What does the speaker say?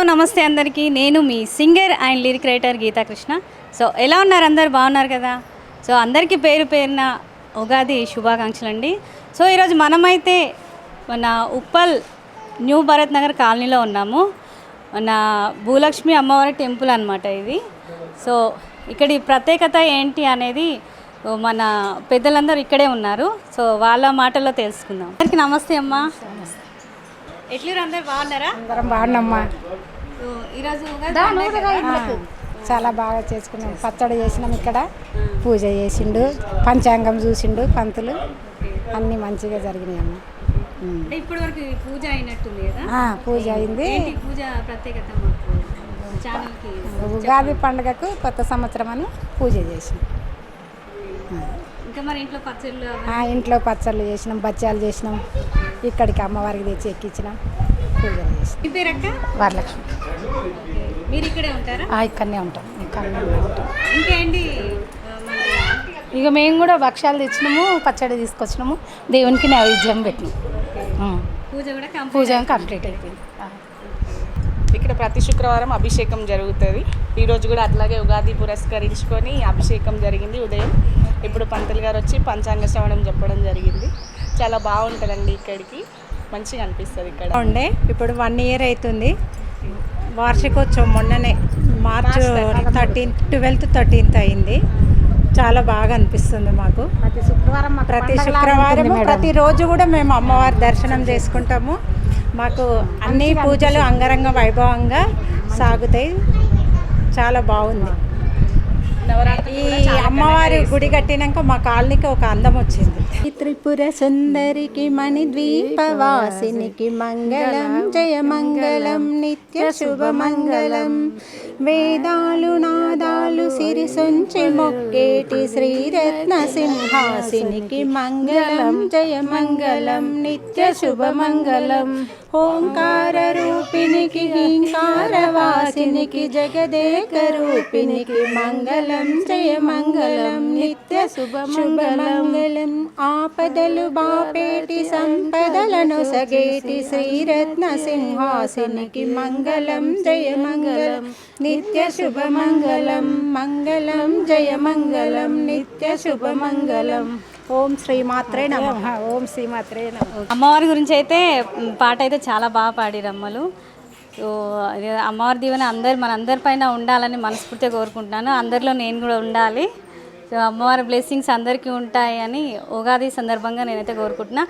Hello నమస్తే అందరికీ. నేను మీ singer and lyric writer Geeta Krishna. So ఎలా ఉన్నారు అందరు? బాగున్నారు కదా? సో అందరికీ పేరు పేరున ఉగాది శుభాకాంక్షలు అండి సో ఈరోజు మనమైతే మన ఉప్పల్ న్యూ భరత్ నగర్ కాలనీలో ఉన్నాము. మన భూలక్ష్మి అమ్మవారి టెంపుల్ అనమాట ఇది. సో ఇక్కడి ప్రత్యేకత ఏంటి అనేది మన పెద్దలందరూ ఇక్కడే ఉన్నారు. సో వాళ్ళ మాటల్లో తెలుసుకుందాం. అందరికీ నమస్తే అమ్మా. ఎట్లు అందరు? బాగున్నారా? అందరం బాగున్నామ్మా సో ఈరోజు ఉగాది పండుగ కదా? ఆ, చాలా బాగా చేసుకున్నాం. పచ్చడి చేసినాం ఇక్కడ. పూజ చేసిండు పంచాంగం చూసిండు పంతులు. అన్నీ మంచిగా జరిగినాయి అమ్మ. ఉమ్. అంటే ఇప్పటి వరకు పూజ అయినట్టుంది కదా? పూజ అయింది. ఏంటి పూజ ప్రత్యేకత ఉగాది పండుగకు కొత్త సంవత్సరం అని పూజ చేసినాం. ఇంకా మరి ఇంట్లో పచ్చళ్ళు ఇంట్లో పచ్చళ్ళు చేసినాం బచ్చాలు చేసినాం. ఇక్కడికి అమ్మవారికి తెచ్చి ఎక్కించినాం. వరలక్ష్మి. మీరు ఇక్కడే ఉంటారా? ఆ, ఇక్కడనే ఉంటాం. ఇక్కడనే ఉంటాం. ఇంకేంటి ఇక మేము కూడా భక్ష్యాలు తెచ్చినాము పచ్చడి తీసుకొచ్చినాము దేవునికి నైవేద్యం పెట్టినాం. పూజ కూడా కంప్లీట్ పూజ కంప్లీట్ అయిపోయింది. ఇక్కడ ప్రతి శుక్రవారం అభిషేకం జరుగుతుంది. ఈరోజు కూడా అట్లాగే ఉగాది పురస్కరించుకొని అభిషేకం జరిగింది ఉదయం. ఇప్పుడు పంతులు గారు వచ్చి పంచాంగ శ్రవణం చెప్పడం జరిగింది. చాలా బాగుంటుందండి ఇక్కడికి. మంచిగా అనిపిస్తుంది ఇక్కడ. ఉండే ఇప్పుడు వన్ ఇయర్ అవుతుంది వార్షికోత్సవం మొన్ననే మార్చ్ థర్టీన్త్ ట్వెల్త్ థర్టీన్త్ అయింది. చాలా బాగా అనిపిస్తుంది మాకు. ప్రతి శుక్రవారం ప్రతి శుక్రవారం. ప్రతిరోజు కూడా మేము అమ్మవారి దర్శనం చేసుకుంటాము. మాకు అన్ని పూజలు అంగరంగ వైభవంగా సాగుతాయి. చాలా బాగుంది. ఈ అమ్మవారి గుడి కట్టినాక మా కాలనీకి ఒక అందం వచ్చింది. త్రిపుర సుందరికి మణి ద్వీపవాసినికి మంగళం జయ మంగళం నిత్య శుభ మంగళం. వేదాలు నాదాలు సిరి సొంచి మొక్కేటి శ్రీరత్న సింహాసినికి మంగళం జయ మంగళం నిత్య శుభ మంగళం. ఓంకార రూపినికి హింకార వాసినికి జగదేక రూపినికి మంగళం. జయ మంగళం నిత్య శుభ శుభ మంగళం ఆపదలు బాపేటి సంపదలను సగేటి శ్రీరత్న సింహాసినికి మంగళం జయ మంగళం నిత్య శుభ మంగళం మంగళం జయ మంగళం నిత్య శుభ మంగళం ఓం శ్రీమాత్రే నమః. ఓం శ్రీమాత్రే నమః. అమ్మవారి గురించి అయితే పాట అయితే చాలా బాగా పాడిరు అమ్మలు. సో అది అమ్మవారి దీవెన అందరు మన అందరిపైన ఉండాలని మనస్ఫూర్తిగా కోరుకుంటున్నాను. అందరిలో నేను కూడా ఉండాలి. సో అమ్మవారి బ్లెస్సింగ్స్ అందరికీ ఉంటాయని ఉగాది సందర్భంగా నేనైతే కోరుకుంటున్నా.